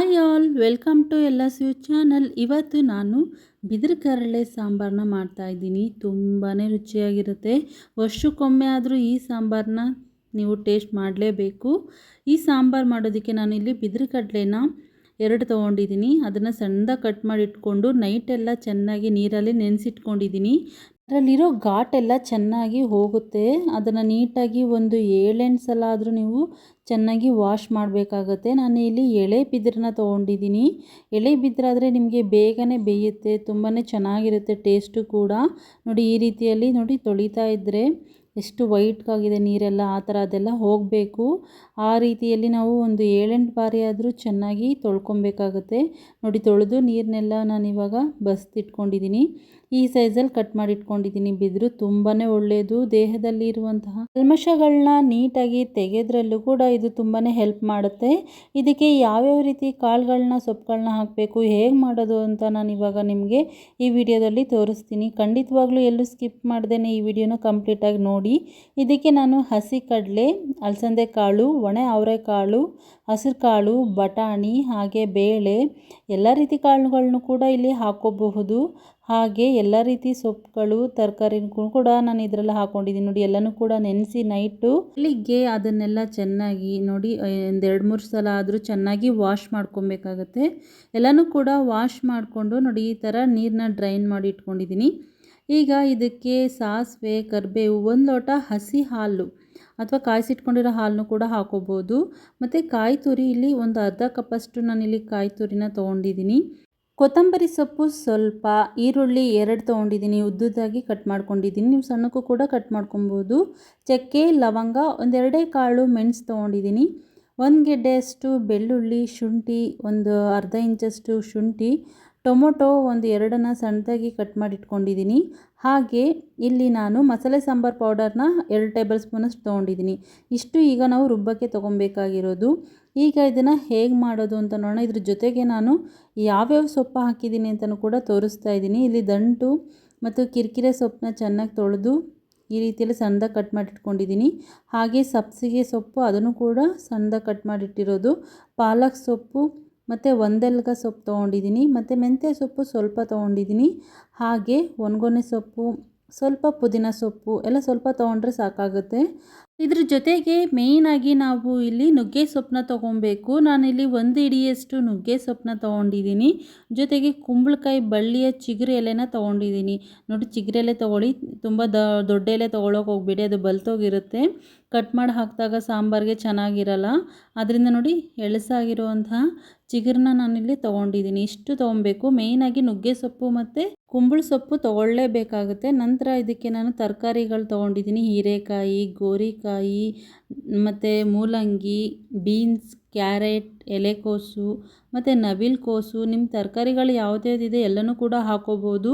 Hi all, welcome to ಎಲ್ಲ ಸ್ಯೂ channel. ಇವತ್ತು ನಾನು ಬಿದಿರು ಕರಳೆ ಸಾಂಬಾರನ್ನ ಮಾಡ್ತಾಯಿದ್ದೀನಿ ತುಂಬಾ ರುಚಿಯಾಗಿರುತ್ತೆ. ವರ್ಷಕ್ಕೊಮ್ಮೆ ಆದರೂ ಈ ಸಾಂಬಾರನ್ನ ನೀವು ಟೇಸ್ಟ್ ಮಾಡಲೇಬೇಕು. ಈ ಸಾಂಬಾರು ಮಾಡೋದಕ್ಕೆ ನಾನು ಇಲ್ಲಿ ಬಿದಿರು ಕಡಲೆನ ಎರಡು ತೊಗೊಂಡಿದ್ದೀನಿ. ಅದನ್ನು ಸಣ್ಣದಾಗಿ ಕಟ್ ಮಾಡಿ ಇಟ್ಕೊಂಡು ನೈಟೆಲ್ಲ ಚೆನ್ನಾಗಿ ನೀರಲ್ಲಿ ನೆನೆಸಿಟ್ಕೊಂಡಿದ್ದೀನಿ. ಅದರಲ್ಲಿರೋ ಘಾಟೆಲ್ಲ ಚೆನ್ನಾಗಿ ಹೋಗುತ್ತೆ. ಅದನ್ನು ನೀಟಾಗಿ ಒಂದು ಏಳೆಂಟು ಸಲ ಆದರೂ ನೀವು ಚೆನ್ನಾಗಿ ವಾಶ್ ಮಾಡಬೇಕಾಗತ್ತೆ. ನಾನು ಇಲ್ಲಿ ಎಳೆ ಬಿದಿರನ್ನ ತೊಗೊಂಡಿದ್ದೀನಿ. ಎಳೆ ಬಿದಿರಾದರೆ ನಿಮಗೆ ಬೇಗನೆ ಬೇಯುತ್ತೆ ತುಂಬಾ ಚೆನ್ನಾಗಿರುತ್ತೆ, ಟೇಸ್ಟು ಕೂಡ. ನೋಡಿ ಈ ರೀತಿಯಲ್ಲಿ ನೋಡಿ ತೊಳಿತಾ ಇದ್ದರೆ ಎಷ್ಟು ವೈಟ್ಗಾಗಿದೆ ನೀರೆಲ್ಲ, ಆ ಥರ ಅದೆಲ್ಲ ಹೋಗಬೇಕು. ಆ ರೀತಿಯಲ್ಲಿ ನಾವು ಒಂದು ಏಳೆಂಟು ಬಾರಿ ಆದರೂ ಚೆನ್ನಾಗಿ ತೊಳ್ಕೊಬೇಕಾಗುತ್ತೆ. ನೋಡಿ, ತೊಳೆದು ನೀರನ್ನೆಲ್ಲ ನಾನು ಇವಾಗ ಬಸ್ತಿಟ್ಕೊಂಡಿದ್ದೀನಿ. ಈ ಸೈಜಲ್ಲಿ ಕಟ್ ಮಾಡಿ ಇಟ್ಕೊಂಡಿದ್ದೀನಿ ಬಿದಿರು ತುಂಬಾ ಒಳ್ಳೆಯದು. ದೇಹದಲ್ಲಿ ಇರುವಂತಹ ಕಲ್ಮಶಗಳನ್ನ ನೀಟಾಗಿ ತೆಗೆದ್ರಲ್ಲೂ ಕೂಡ ಇದು ತುಂಬಾ ಹೆಲ್ಪ್ ಮಾಡುತ್ತೆ. ಇದಕ್ಕೆ ಯಾವ್ಯಾವ ರೀತಿ ಕಾಳುಗಳನ್ನ ಸೊಪ್ಪುಗಳನ್ನ ಹಾಕಬೇಕು, ಹೇಗೆ ಮಾಡೋದು ಅಂತ ನಾನು ಇವಾಗ ನಿಮಗೆ ಈ ವಿಡಿಯೋದಲ್ಲಿ ತೋರಿಸ್ತೀನಿ. ಖಂಡಿತವಾಗ್ಲೂ ಎಲ್ಲೂ ಸ್ಕಿಪ್ ಮಾಡ್ದೇ ಈ ವಿಡಿಯೋನ ಕಂಪ್ಲೀಟಾಗಿ ನೋಡಿ. ಇದಕ್ಕೆ ನಾನು ಹಸಿ ಕಡಲೆ ಅಲಸಂದೆ ಕಾಳು ಒಣ ಅವರೆಕಾಳು ಹಸಿರು ಕಾಳು ಬಟಾಣಿ, ಹಾಗೆ ಬೇಳೆ, ಎಲ್ಲ ರೀತಿ ಕಾಳುಗಳನ್ನು ಕೂಡ ಇಲ್ಲಿ ಹಾಕೋಬಹುದು. ಹಾಗೆ ಎಲ್ಲ ರೀತಿ ಸೊಪ್ಪುಗಳು ತರಕಾರಿ ಕೂಡ ನಾನು ಇದರಲ್ಲಿ ಹಾಕೊಂಡಿದ್ದೀನಿ. ನೋಡಿ, ಎಲ್ಲನೂ ಕೂಡ ನೆನೆಸಿ ನೈಟು ಇಲ್ಲಿಗೆ ಅದನ್ನೆಲ್ಲ ಚೆನ್ನಾಗಿ ನೋಡಿ, ಒಂದು ಎರಡು ಮೂರು ಸಲ ಆದರೂ ಚೆನ್ನಾಗಿ ವಾಶ್ ಮಾಡ್ಕೊಬೇಕಾಗತ್ತೆ. ಎಲ್ಲನೂ ಕೂಡ ವಾಶ್ ಮಾಡಿಕೊಂಡು ನೋಡಿ, ಈ ಥರ ನೀರನ್ನ ಡ್ರೈನ್ ಮಾಡಿ ಇಟ್ಕೊಂಡಿದ್ದೀನಿ. ಈಗ ಇದಕ್ಕೆ ಸಾಸಿವೆ ಕರಿಬೇವು ಒಂದು ಲೋಟ ಹಸಿ ಹಾಲು ಅಥವಾ ಕಾಯಿಸಿಟ್ಕೊಂಡಿರೋ ಹಾಲನ್ನು ಕೂಡ ಹಾಕೋಬೋದು. ಮತ್ತು ಕಾಯಿ ತುರಿ, ಇಲ್ಲಿ ಒಂದು ಅರ್ಧ ಕಪ್ಪಷ್ಟು ನಾನಿಲ್ಲಿ ಕಾಯಿ ತುರಿನ ತೊಗೊಂಡಿದ್ದೀನಿ ಕೊತ್ತಂಬರಿ ಸೊಪ್ಪು ಸ್ವಲ್ಪ, ಈರುಳ್ಳಿ ಎರಡು ತೊಗೊಂಡಿದ್ದೀನಿ ಉದ್ದುದಾಗಿ ಕಟ್ ಮಾಡ್ಕೊಂಡಿದ್ದೀನಿ ನೀವು ಸಣ್ಣಕ್ಕೂ ಕೂಡ ಕಟ್ ಮಾಡ್ಕೊಬೋದು. ಚಕ್ಕೆ, ಲವಂಗ, ಒಂದೆರಡೇ ಕಾಳು ಮೆಣಸು ತೊಗೊಂಡಿದ್ದೀನಿ ಒಂದು ಗೆಡ್ಡೆಯಷ್ಟು ಬೆಳ್ಳುಳ್ಳಿ ಶುಂಠಿ, ಒಂದು ಅರ್ಧ ಇಂಚಷ್ಟು ಶುಂಠಿ ಟೊಮೊಟೊ ಒಂದು ಎರಡನ್ನು ಸಣ್ಣದಾಗಿ ಕಟ್ ಮಾಡಿ ಇಟ್ಕೊಂಡಿದ್ದೀನಿ ಹಾಗೆ ಇಲ್ಲಿ ನಾನು ಮಸಾಲೆ ಸಾಂಬಾರು ಪೌಡರ್ನ ಎರಡು ಟೇಬಲ್ ಸ್ಪೂನಷ್ಟು ತೊಗೊಂಡಿದ್ದೀನಿ. ಇಷ್ಟು ಈಗ ನಾವು ರುಬ್ಬಕ್ಕೆ ತೊಗೊಬೇಕಾಗಿರೋದು. ಈಗ ಇದನ್ನು ಹೇಗೆ ಮಾಡೋದು ಅಂತ ನೋಡೋಣ. ಇದ್ರ ಜೊತೆಗೆ ನಾನು ಯಾವ್ಯಾವ ಸೊಪ್ಪು ಹಾಕಿದ್ದೀನಿ ಅಂತಲೂ ಕೂಡ ತೋರಿಸ್ತಾ ಇದ್ದೀನಿ. ಇಲ್ಲಿ ದಂಟು ಮತ್ತು ಕಿರಿಕಿರೆ ಸೊಪ್ಪನ್ನ ಚೆನ್ನಾಗಿ ತೊಳೆದು ಈ ರೀತಿಯಲ್ಲಿ ಸಣ್ಣದಾಗಿ ಕಟ್ ಮಾಡಿಟ್ಕೊಂಡಿದ್ದೀನಿ. ಹಾಗೆ ಸಬ್ಸಿಗೆ ಸೊಪ್ಪು ಅದನ್ನು ಕೂಡ ಸಣ್ಣದಾಗಿ ಕಟ್ ಮಾಡಿಟ್ಟಿರೋದು. ಪಾಲಕ್ ಸೊಪ್ಪು ಮತ್ತು ಒಂದೆಲ್ಗ ಸೊಪ್ಪು ತೊಗೊಂಡಿದ್ದೀನಿ, ಮತ್ತು ಮೆಂತ್ಯ ಸೊಪ್ಪು ಸ್ವಲ್ಪ ತೊಗೊಂಡಿದ್ದೀನಿ. ಹಾಗೆ ಒಣಗೊನೆ ಸೊಪ್ಪು, ಸ್ವಲ್ಪ ಪುದೀನ ಸೊಪ್ಪು ಎಲ್ಲ ಸ್ವಲ್ಪ ತೊಗೊಂಡ್ರೆ ಸಾಕಾಗುತ್ತೆ. ಇದ್ರ ಜೊತೆಗೆ ಮೇಯ್ನಾಗಿ ನಾವು ಇಲ್ಲಿ ನುಗ್ಗೆ ಸೊಪ್ಪನ್ನ ತೊಗೊಬೇಕು. ನಾನಿಲ್ಲಿ ಒಂದು ಇಡಿಯಷ್ಟು ನುಗ್ಗೆ ಸೊಪ್ಪನ್ನ ತೊಗೊಂಡಿದ್ದೀನಿ. ಜೊತೆಗೆ ಕುಂಬಳಕಾಯಿ ಬಳ್ಳಿಯ ಚಿಗುರು ಎಲೆನ ತೊಗೊಂಡಿದ್ದೀನಿ. ನೋಡಿ, ಚಿಗುರು ಎಲೆ ತೊಗೊಳ್ಳಿ. ತುಂಬ ದೊಡ್ಡ ಎಲೆ ತೊಗೊಳಕ್ಕೆ ಹೋಗ್ಬೇಡಿ, ಅದು ಬಲ್ತೋಗಿರುತ್ತೆ. ಕಟ್ ಮಾಡಿ ಹಾಕಿದಾಗ ಸಾಂಬಾರಿಗೆ ಚೆನ್ನಾಗಿರಲ್ಲ. ಅದರಿಂದ ನೋಡಿ, ಎಳಸಾಗಿರುವಂತಹ ಚಿಗುರನ್ನ ನಾನಿಲ್ಲಿ ತೊಗೊಂಡಿದ್ದೀನಿ. ಇಷ್ಟು ತೊಗೊಬೇಕು. ಮೇಯ್ನಾಗಿ ನುಗ್ಗೆ ಸೊಪ್ಪು ಮತ್ತು ಕುಂಬಳ ಸೊಪ್ಪು ತೊಗೊಳ್ಳೇಬೇಕಾಗುತ್ತೆ. ನಂತರ ಇದಕ್ಕೆ ನಾನು ತರಕಾರಿಗಳು ತೊಗೊಂಡಿದ್ದೀನಿ. ಹೀರೆಕಾಯಿ, ಗೋರಿಕಾಯಿ, ಮತ್ತು ಮೂಲಂಗಿ, ಬೀನ್ಸ್, ಕ್ಯಾರೆಟ್, ಎಲೆಕೋಸು, ಮತ್ತು ನವಿಲು ಕೋಸು. ನಿಮ್ಮ ತರಕಾರಿಗಳು ಯಾವುದ್ಯಾವ್ದಿದೆ ಎಲ್ಲನೂ ಕೂಡ ಹಾಕೋಬೋದು.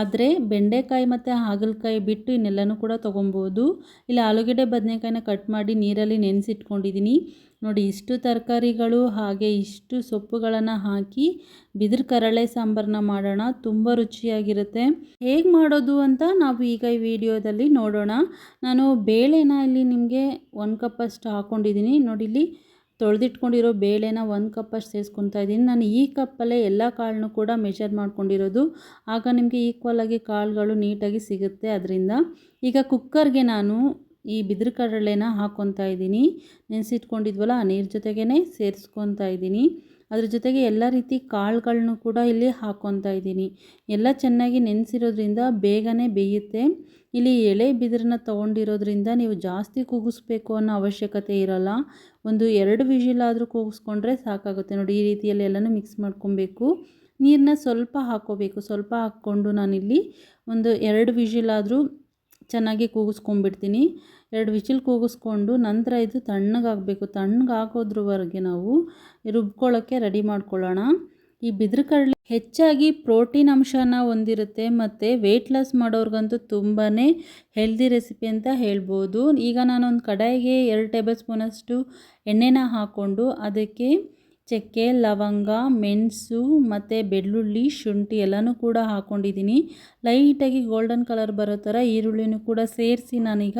ಆದರೆ ಬೆಂಡೆಕಾಯಿ ಮತ್ತು ಹಾಗಲಕಾಯಿ ಬಿಟ್ಟು ಇನ್ನೆಲ್ಲನೂ ಕೂಡ ತೊಗೊಬೋದು. ಇಲ್ಲ, ಆಲೂಗೆಡ್ಡೆ, ಬದನೆಕಾಯಿನ ಕಟ್ ಮಾಡಿ ನೀರಲ್ಲಿ ನೆನೆಸಿಟ್ಕೊಂಡಿದ್ದೀನಿ. ನೋಡಿ, ಇಷ್ಟು ತರಕಾರಿಗಳು ಹಾಗೆ ಇಷ್ಟು ಸೊಪ್ಪುಗಳನ್ನು ಹಾಕಿ ಬಿದಿರು ಕರಳೆ ಸಾಂಬಾರನ್ನ ಮಾಡೋಣ. ತುಂಬ ರುಚಿಯಾಗಿರುತ್ತೆ. ಹೇಗೆ ಮಾಡೋದು ಅಂತ ನಾವು ಈಗ ಈ ವಿಡಿಯೋದಲ್ಲಿ ನೋಡೋಣ. ನಾನು ಬೇಳೆನ ಇಲ್ಲಿ ನಿಮಗೆ ಒಂದು ಕಪ್ಪಷ್ಟು ಹಾಕ್ಕೊಂಡಿದ್ದೀನಿ ನೋಡಿ, ಇಲ್ಲಿ ತೊಳೆದಿಟ್ಕೊಂಡಿರೋ ಬೇಳೆನ ಒಂದು ಕಪ್ಪಷ್ಟು ಸೇರಿಸ್ಕೊತಾ ಇದ್ದೀನಿ. ನಾನು ಈ ಕಪ್ಪಲ್ಲೇ ಎಲ್ಲ ಕಾಳನ್ನು ಕೂಡ ಮೆಷರ್ ಮಾಡ್ಕೊಂಡಿರೋದು. ಆಗ ನಿಮಗೆ ಈಕ್ವಲ್ ಆಗಿ ಕಾಳುಗಳು ನೀಟಾಗಿ ಸಿಗುತ್ತೆ ಅದರಿಂದ. ಈಗ ಕುಕ್ಕರ್ಗೆ ನಾನು ಈ ಬಿದಿರು ಕಡಲೆನ ಹಾಕ್ಕೊತಾ ಇದ್ದೀನಿ. ನೆನೆಸಿಟ್ಕೊಂಡಿದ್ವಲ್ಲ, ಆ ನೀರು ಜೊತೆಗೇ ಸೇರಿಸ್ಕೊತಾ ಇದ್ದೀನಿ. ಅದ್ರ ಜೊತೆಗೆ ಎಲ್ಲ ರೀತಿ ಕಾಳುಗಳನ್ನು ಕೂಡ ಇಲ್ಲಿ ಹಾಕ್ಕೊತಾ ಇದ್ದೀನಿ. ಎಲ್ಲ ಚೆನ್ನಾಗಿ ನೆನೆಸಿರೋದ್ರಿಂದ ಬೇಗನೆ ಬೇಯುತ್ತೆ. ಇಲ್ಲಿ ಎಳೆ ಬಿದಿರನ್ನ ತೊಗೊಂಡಿರೋದ್ರಿಂದ ನೀವು ಜಾಸ್ತಿ ಕೂಗಿಸ್ಬೇಕು ಅನ್ನೋ ಅವಶ್ಯಕತೆ ಇರೋಲ್ಲ. ಒಂದು ಎರಡು ವಿಷಿಲಾದರೂ ಕೂಗಿಸ್ಕೊಂಡ್ರೆ ಸಾಕಾಗುತ್ತೆ. ನೋಡಿ, ಈ ರೀತಿಯಲ್ಲಿ ಎಲ್ಲನೂ ಮಿಕ್ಸ್ ಮಾಡ್ಕೊಬೇಕು. ನೀರನ್ನ ಸ್ವಲ್ಪ ಹಾಕ್ಕೋಬೇಕು ಸ್ವಲ್ಪ ಹಾಕ್ಕೊಂಡು ನಾನಿಲ್ಲಿ ಒಂದು ಎರಡು ವಿಷಿಲಾದರೂ ಚೆನ್ನಾಗಿ ಕೂಗಿಸ್ಕೊಂಡ್ಬಿಡ್ತೀನಿ. ಎರಡು ವಿಚಿಲ್ ಕೂಗಿಸ್ಕೊಂಡು ನಂತರ ಇದು ತಣ್ಣಗಾಗಬೇಕು. ತಣ್ಣಗಾಗೋದ್ರವರೆಗೆ ನಾವು ರುಬ್ಕೊಳ್ಳೋಕ್ಕೆ ರೆಡಿ ಮಾಡ್ಕೊಳ್ಳೋಣ. ಈ ಬಿದಿರು ಕಡಲೆ ಹೆಚ್ಚಾಗಿ ಪ್ರೋಟೀನ್ ಅಂಶನ ಹೊಂದಿರುತ್ತೆ ಮತ್ತು ವೆಯ್ಟ್ ಲಾಸ್ ಮಾಡೋರ್ಗಂತೂ ತುಂಬಾ ಹೆಲ್ದಿ ರೆಸಿಪಿ ಅಂತ ಹೇಳ್ಬೋದು. ಈಗ ನಾನೊಂದು ಕಡಾಯಿಗೆ ಎರಡು ಟೇಬಲ್ ಸ್ಪೂನಷ್ಟು ಎಣ್ಣೆನ ಹಾಕ್ಕೊಂಡು ಅದಕ್ಕೆ ಚಕ್ಕೆ, ಲವಂಗ, ಮೆಣಸು ಮತ್ತು ಬೆಳ್ಳುಳ್ಳಿ, ಶುಂಠಿ ಎಲ್ಲನೂ ಕೂಡ ಹಾಕ್ಕೊಂಡಿದ್ದೀನಿ ಲೈಟಾಗಿ ಗೋಲ್ಡನ್ ಕಲರ್ ಬರೋ ಥರ ಈರುಳ್ಳಿನೂ ಕೂಡ ಸೇರಿಸಿ ನಾನೀಗ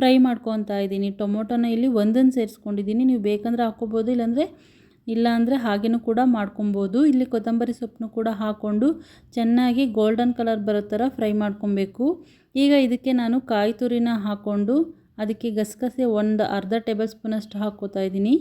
ಫ್ರೈ ಮಾಡ್ಕೊತಾ ಇದ್ದೀನಿ. ಟೊಮೊಟೊನ ಇಲ್ಲಿ ಒಂದನ್ನು ಸೇರಿಸ್ಕೊಂಡಿದ್ದೀನಿ. ನೀವು ಬೇಕಂದರೆ ಹಾಕ್ಕೋಬೋದು, ಇಲ್ಲಾಂದರೆ ಇಲ್ಲಾಂದರೆ ಹಾಗೇನೂ ಕೂಡ ಮಾಡ್ಕೊಬೋದು. ಇಲ್ಲಿ ಕೊತ್ತಂಬರಿ ಸೊಪ್ಪನ್ನು ಕೂಡ ಹಾಕ್ಕೊಂಡು ಚೆನ್ನಾಗಿ ಗೋಲ್ಡನ್ ಕಲರ್ ಬರೋ ಥರ ಫ್ರೈ ಮಾಡ್ಕೊಬೇಕು. ಈಗ ಇದಕ್ಕೆ ನಾನು ಕಾಯಿ ತುರಿನ ಹಾಕ್ಕೊಂಡು ಅದಕ್ಕೆ ಗಸಗಸೆ ಒಂದು ಅರ್ಧ ಟೇಬಲ್ ಸ್ಪೂನಷ್ಟು ಹಾಕ್ಕೋತಾ ಇದ್ದೀನಿ.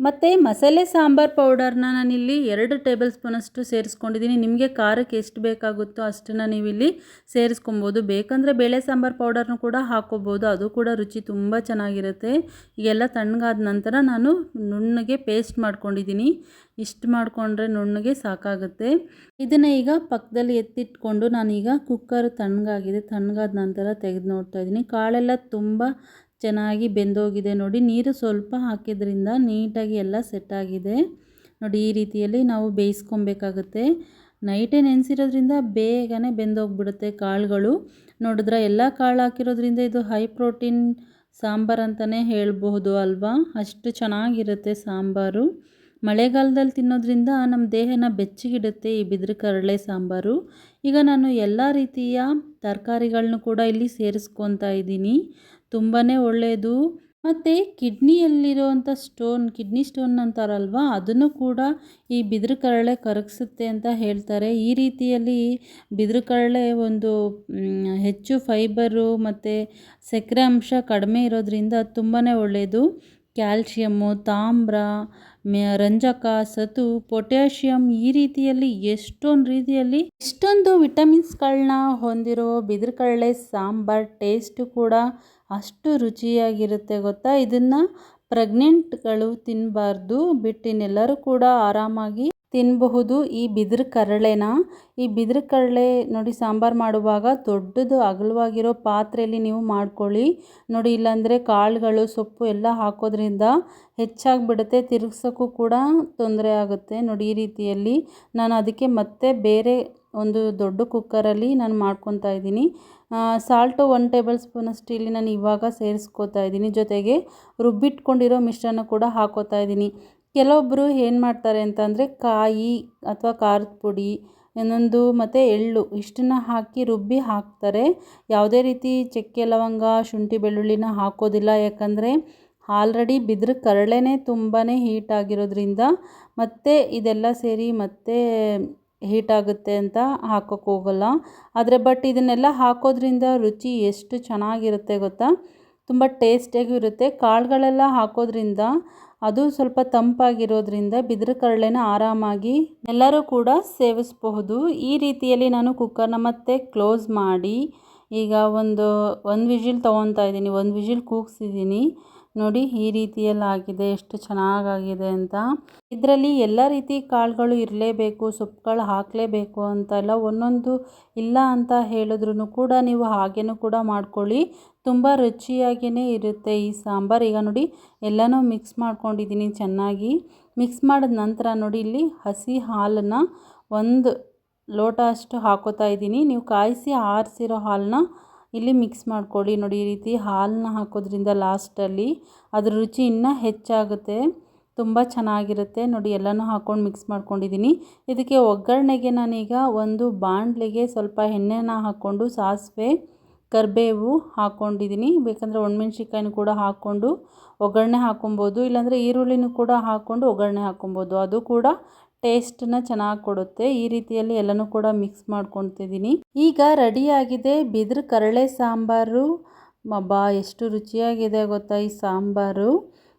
ಮತ್ತು ಮಸಾಲೆ ಸಾಂಬಾರು ಪೌಡರ್ನ ನಾನಿಲ್ಲಿ ಎರಡು ಟೇಬಲ್ ಸ್ಪೂನಷ್ಟು ಸೇರಿಸ್ಕೊಂಡಿದ್ದೀನಿ. ನಿಮಗೆ ಖಾರಕ್ಕೆ ಎಷ್ಟು ಬೇಕಾಗುತ್ತೋ ಅಷ್ಟನ್ನು ನೀವಿಲ್ಲಿ ಸೇರಿಸ್ಕೊಬೋದು. ಬೇಕಂದರೆ ಬೇಳೆ ಸಾಂಬಾರು ಪೌಡರ್ನು ಕೂಡ ಹಾಕೋಬೋದು ಅದು ಕೂಡ ರುಚಿ ತುಂಬ ಚೆನ್ನಾಗಿರುತ್ತೆ. ಈಗೆಲ್ಲ ತಣ್ಣಗಾದ ನಂತರ ನಾನು ನುಣ್ಣಗೆ ಪೇಸ್ಟ್ ಮಾಡ್ಕೊಂಡಿದ್ದೀನಿ. ಇಷ್ಟು ಮಾಡಿಕೊಂಡ್ರೆ ನುಣ್ಣಗೆ ಸಾಕಾಗುತ್ತೆ. ಇದನ್ನು ಈಗ ಪಕ್ಕದಲ್ಲಿ ಎತ್ತಿಟ್ಕೊಂಡು ನಾನೀಗ ಕುಕ್ಕರ್ ತಣ್ಣಗಾಗಿದೆ. ತಣ್ಣಗಾದ ನಂತರ ತೆಗೆದು ನೋಡ್ತಾ ಇದ್ದೀನಿ. ಕಾಳೆಲ್ಲ ತುಂಬ ಚೆನ್ನಾಗಿ ಬೆಂದೋಗಿದೆ ನೋಡಿ. ನೀರು ಸ್ವಲ್ಪ ಹಾಕಿದ್ರಿಂದ ನೀಟಾಗಿ ಎಲ್ಲ ಸೆಟ್ಟಾಗಿದೆ ನೋಡಿ, ಈ ರೀತಿಯಲ್ಲಿ ನಾವು ಬೇಯಿಸ್ಕೊಬೇಕಾಗುತ್ತೆ. ನೈಟೇ ನೆನೆಸಿರೋದ್ರಿಂದ ಬೇಗನೆ ಬೆಂದೋಗ್ಬಿಡುತ್ತೆ ಕಾಳುಗಳು. ನೋಡಿದ್ರೆ ಎಲ್ಲ ಕಾಳು ಹಾಕಿರೋದ್ರಿಂದ ಇದು ಹೈ ಪ್ರೋಟೀನ್ ಸಾಂಬಾರು ಅಂತಲೇ ಹೇಳಬಹುದು ಅಲ್ವಾ? ಅಷ್ಟು ಚೆನ್ನಾಗಿರುತ್ತೆ ಸಾಂಬಾರು. ಮಳೆಗಾಲದಲ್ಲಿ ತಿನ್ನೋದ್ರಿಂದ ನಮ್ಮ ದೇಹನ ಬೆಚ್ಚಗಿಡುತ್ತೆ ಈ ಬಿದಿರು ಕರಳೆ ಸಾಂಬಾರು. ಈಗ ನಾನು ಎಲ್ಲ ರೀತಿಯ ತರಕಾರಿಗಳನ್ನೂ ಕೂಡ ಇಲ್ಲಿ ಸೇರಿಸ್ಕೊತಾ ಇದ್ದೀನಿ. ತುಂಬಾ ಒಳ್ಳೆಯದು ಮತ್ತು ಕಿಡ್ನಿಯಲ್ಲಿರುವಂಥ ಸ್ಟೋನ್, ಕಿಡ್ನಿ ಸ್ಟೋನ್ ಅಂತಾರಲ್ವ, ಅದನ್ನು ಕೂಡ ಈ ಬಿದಿರು ಕರಳೆ ಕರಗಿಸುತ್ತೆ ಅಂತ ಹೇಳ್ತಾರೆ. ಈ ರೀತಿಯಲ್ಲಿ ಬಿದಿರು ಕರಳೆ ಒಂದು ಹೆಚ್ಚು ಫೈಬರು ಮತ್ತು ಸಕ್ಕರೆ ಅಂಶ ಕಡಿಮೆ ಇರೋದ್ರಿಂದ ತುಂಬಾ ಒಳ್ಳೆಯದು ಕ್ಯಾಲ್ಶಿಯಮ್ಮು, ತಾಮ್ರ ರಂಜಕ, ಸತು, ಪೊಟ್ಯಾಷಿಯಂ ಈ ರೀತಿಯಲ್ಲಿ ಎಷ್ಟೊಂದು ರೀತಿಯಲ್ಲಿ ಇಷ್ಟೊಂದು ವಿಟಮಿನ್ಸ್ಗಳನ್ನ ಹೊಂದಿರೋ ಬಿದಿರು ಕಡಲೆ ಸಾಂಬಾರ್ ಟೇಸ್ಟು ಕೂಡ ಅಷ್ಟು ರುಚಿಯಾಗಿರುತ್ತೆ ಗೊತ್ತಾ? ಇದನ್ನು ಪ್ರೆಗ್ನೆಂಟ್ಗಳು ತಿನ್ನಬಾರ್ದು ಬಿಟ್ಟಿನೆಲ್ಲರೂ ಕೂಡ ಆರಾಮಾಗಿ ತಿನ್ನಬಹುದು ಈ ಬಿದಿರು ಕರಳೆನ, ಈ ಬಿದಿರು ಕರಳೆ ನೋಡಿ ಸಾಂಬಾರು ಮಾಡುವಾಗ ದೊಡ್ಡದು ಅಗಲವಾಗಿರೋ ಪಾತ್ರೆಯಲ್ಲಿ ನೀವು ಮಾಡ್ಕೊಳ್ಳಿ. ನೋಡಿ, ಇಲ್ಲಾಂದರೆ ಕಾಳುಗಳು, ಸೊಪ್ಪು ಎಲ್ಲ ಹಾಕೋದ್ರಿಂದ ಹೆಚ್ಚಾಗಿಬಿಡುತ್ತೆ. ತಿರುಗ್ಸೋಕ್ಕೂ ಕೂಡ ತೊಂದರೆ ಆಗುತ್ತೆ. ನೋಡಿ, ಈ ರೀತಿಯಲ್ಲಿ ನಾನು ಅದಕ್ಕೆ ಮತ್ತೆ ಬೇರೆ ಒಂದು ದೊಡ್ಡ ಕುಕ್ಕರಲ್ಲಿ ನಾನು ಮಾಡ್ಕೊತಾ ಇದ್ದೀನಿ. ಸಾಲ್ಟು ಒನ್ ಟೇಬಲ್ ಸ್ಪೂನಷ್ಟು ಇಲ್ಲಿ ನಾನು ಇವಾಗ ಸೇರಿಸ್ಕೋತಾ ಇದ್ದೀನಿ. ಜೊತೆಗೆ ರುಬ್ಬಿಟ್ಕೊಂಡಿರೋ ಮಿಶ್ರಣ ಕೂಡ ಹಾಕೋತಾ ಇದ್ದೀನಿ. ಕೆಲವೊಬ್ಬರು ಏನು ಮಾಡ್ತಾರೆ ಅಂತಂದರೆ ಕಾಯಿ ಅಥವಾ ಖಾರದ ಪುಡಿ, ಇನ್ನೊಂದು ಮತ್ತು ಎಳ್ಳು, ಇಷ್ಟನ್ನ ಹಾಕಿ ರುಬ್ಬಿ ಹಾಕ್ತಾರೆ. ಯಾವುದೇ ರೀತಿ ಚಕ್ಕೆ, ಲವಂಗ, ಶುಂಠಿ, ಬೆಳ್ಳುಳ್ಳಿನ ಹಾಕೋದಿಲ್ಲ. ಯಾಕಂದರೆ ಆಲ್ರೆಡಿ ಬಿದ್ರ ಕರಳೆನೇ ತುಂಬಾ ಹೀಟ್ ಆಗಿರೋದ್ರಿಂದ ಮತ್ತೆ ಇದೆಲ್ಲ ಸೇರಿ ಮತ್ತೆ ಹೀಟ್ ಆಗುತ್ತೆ ಅಂತ ಹಾಕೋಕ್ಕೆ ಹೋಗಲ್ಲ. ಆದರೆ ಬಟ್ ಇದನ್ನೆಲ್ಲ ಹಾಕೋದ್ರಿಂದ ರುಚಿ ಎಷ್ಟು ಚೆನ್ನಾಗಿರುತ್ತೆ ಗೊತ್ತಾ? ತುಂಬ ಟೇಸ್ಟಿಯಾಗೂ ಇರುತ್ತೆ. ಕಾಳುಗಳೆಲ್ಲ ಹಾಕೋದ್ರಿಂದ ಅದು ಸ್ವಲ್ಪ ತಂಪಾಗಿರೋದ್ರಿಂದ ಬಿದಿರು ಕರಳೆನ ಆರಾಮಾಗಿ ಎಲ್ಲರೂ ಕೂಡ ಸೇವಿಸಬಹುದು. ಈ ರೀತಿಯಲ್ಲಿ ನಾನು ಕುಕ್ಕರ್ನ ಮತ್ತೆ ಕ್ಲೋಸ್ ಮಾಡಿ ಈಗ ಒಂದು ಒಂದು ವಿಜಿಲ್ ತೊಗೊತಾ ಇದ್ದೀನಿ, ಒಂದು ವಿಜಿಲ್ ಕೂಗಿಸಿದ್ದೀನಿ. ನೋಡಿ ಈ ರೀತಿಯಲ್ಲಾಗಿದೆ, ಎಷ್ಟು ಚೆನ್ನಾಗಾಗಿದೆ ಅಂತ. ಇದರಲ್ಲಿ ಎಲ್ಲ ರೀತಿ ಕಾಳುಗಳು ಇರಲೇಬೇಕು, ಸೊಪ್ಪುಗಳು ಹಾಕಲೇಬೇಕು ಅಂತ ಎಲ್ಲ ಒಂದೊಂದು ಇಲ್ಲ ಅಂತ ಹೇಳಿದ್ರು ಕೂಡ ನೀವು ಹಾಗೇನೂ ಕೂಡ ಮಾಡ್ಕೊಳ್ಳಿ. ತುಂಬ ರುಚಿಯಾಗಿಯೇ ಇರುತ್ತೆ ಈ ಸಾಂಬಾರು. ಈಗ ನೋಡಿ, ಎಲ್ಲನೂ ಮಿಕ್ಸ್ ಮಾಡ್ಕೊಂಡಿದ್ದೀನಿ ಚೆನ್ನಾಗಿ. ಮಿಕ್ಸ್ ಮಾಡಿದ ನಂತರ ನೋಡಿ, ಇಲ್ಲಿ ಹಸಿ ಹಾಲನ್ನು ಒಂದು ಲೋಟ ಅಷ್ಟು ಹಾಕೋತಾ ಇದ್ದೀನಿ. ನೀವು ಕಾಯಿಸಿ ಆರಿಸಿರೋ ಹಾಲನ್ನ ಇಲ್ಲಿ ಮಿಕ್ಸ್ ಮಾಡ್ಕೊಳ್ಳಿ. ನೋಡಿ, ಈ ರೀತಿ ಹಾಲನ್ನ ಹಾಕೋದ್ರಿಂದ ಲಾಸ್ಟಲ್ಲಿ ಅದ್ರ ರುಚಿ ಇನ್ನೂ ಹೆಚ್ಚಾಗುತ್ತೆ. ತುಂಬ ಚೆನ್ನಾಗಿರುತ್ತೆ. ನೋಡಿ, ಎಲ್ಲನೂ ಹಾಕ್ಕೊಂಡು ಮಿಕ್ಸ್ ಮಾಡ್ಕೊಂಡಿದ್ದೀನಿ. ಇದಕ್ಕೆ ಒಗ್ಗರಣೆಗೆ ನಾನೀಗ ಒಂದು ಬಾಣಲೆಗೆ ಸ್ವಲ್ಪ ಎಣ್ಣೆನ ಹಾಕ್ಕೊಂಡು ಸಾಸಿವೆ, ಕರಿಬೇವು ಹಾಕ್ಕೊಂಡಿದ್ದೀನಿ ಬೇಕಂದರೆ ಒಣಮೆಣ್ಸಿನ್ಕಾಯಿನೂ ಕೂಡ ಹಾಕ್ಕೊಂಡು ಒಗ್ಗರಣೆ ಹಾಕ್ಕೊಬೋದು ಇಲ್ಲಾಂದರೆ ಈರುಳ್ಳಿನೂ ಕೂಡ ಹಾಕ್ಕೊಂಡು ಒಗ್ಗರಣೆ ಹಾಕ್ಕೊಬೋದು ಅದು ಕೂಡ ಟೇಸ್ಟನ್ನ ಚೆನ್ನಾಗಿ ಕೊಡುತ್ತೆ. ಈ ರೀತಿಯಲ್ಲಿ ಎಲ್ಲನೂ ಕೂಡ ಮಿಕ್ಸ್ ಮಾಡ್ಕೊತಿದ್ದೀನಿ. ಈಗ ರೆಡಿಯಾಗಿದೆ ಬಿದಿರು ಕರಳೆ ಸಾಂಬಾರು. ಬಾ, ಎಷ್ಟು ರುಚಿಯಾಗಿದೆ ಗೊತ್ತಾ ಈ ಸಾಂಬಾರು.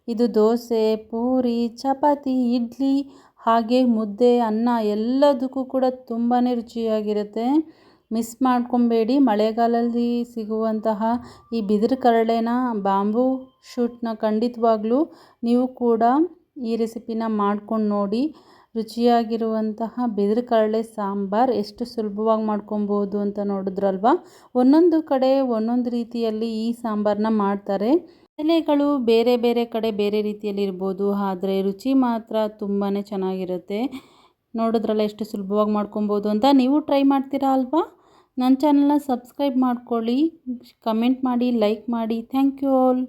ಇದು ದೋಸೆ, ಪೂರಿ, ಚಪಾತಿ, ಇಡ್ಲಿ, ಹಾಗೆ ಮುದ್ದೆ, ಅನ್ನ ಎಲ್ಲದಕ್ಕೂ ಕೂಡ ತುಂಬಾ ರುಚಿಯಾಗಿರುತ್ತೆ. ಮಿಸ್ ಮಾಡ್ಕೊಬೇಡಿ. ಮಳೆಗಾಲದಲ್ಲಿ ಸಿಗುವಂತಹ ಈ ಬಿದಿರು ಕರಳೆನ ಬಾಂಬು ಶೂಟ್ನ ಖಂಡಿತವಾಗ್ಲೂ ನೀವು ಕೂಡ ಈ ರೆಸಿಪಿನ ಮಾಡ್ಕೊಂಡು ನೋಡಿ. ರುಚಿಯಾಗಿರುವಂತಹ ಬಿದಿರು ಸಾಂಬಾರ್ ಸಾಂಬಾರು ಎಷ್ಟು ಸುಲಭವಾಗಿ ಮಾಡ್ಕೊಬೋದು ಅಂತ ನೋಡಿದ್ರಲ್ವ? ಒಂದೊಂದು ಕಡೆ ಒಂದೊಂದು ರೀತಿಯಲ್ಲಿ ಈ ಸಾಂಬಾರನ್ನ ಮಾಡ್ತಾರೆ. ಎಲೆಗಳು ಬೇರೆ ಬೇರೆ ಕಡೆ ಬೇರೆ ರೀತಿಯಲ್ಲಿ ಇರ್ಬೋದು, ಆದರೆ ರುಚಿ ಮಾತ್ರ ತುಂಬಾ ಚೆನ್ನಾಗಿರುತ್ತೆ. ನೋಡಿದ್ರಲ್ಲ ಎಷ್ಟು ಸುಲಭವಾಗಿ ಮಾಡ್ಕೊಬೋದು ಅಂತ. ನೀವು ಟ್ರೈ ಮಾಡ್ತೀರಾ ಅಲ್ವಾ? ನನ್ನ ಚಾನಲ್ನ ಸಬ್ಸ್ಕ್ರೈಬ್ ಮಾಡ್ಕೊಳ್ಳಿ, ಕಮೆಂಟ್ ಮಾಡಿ, ಲೈಕ್ ಮಾಡಿ. Thank you all.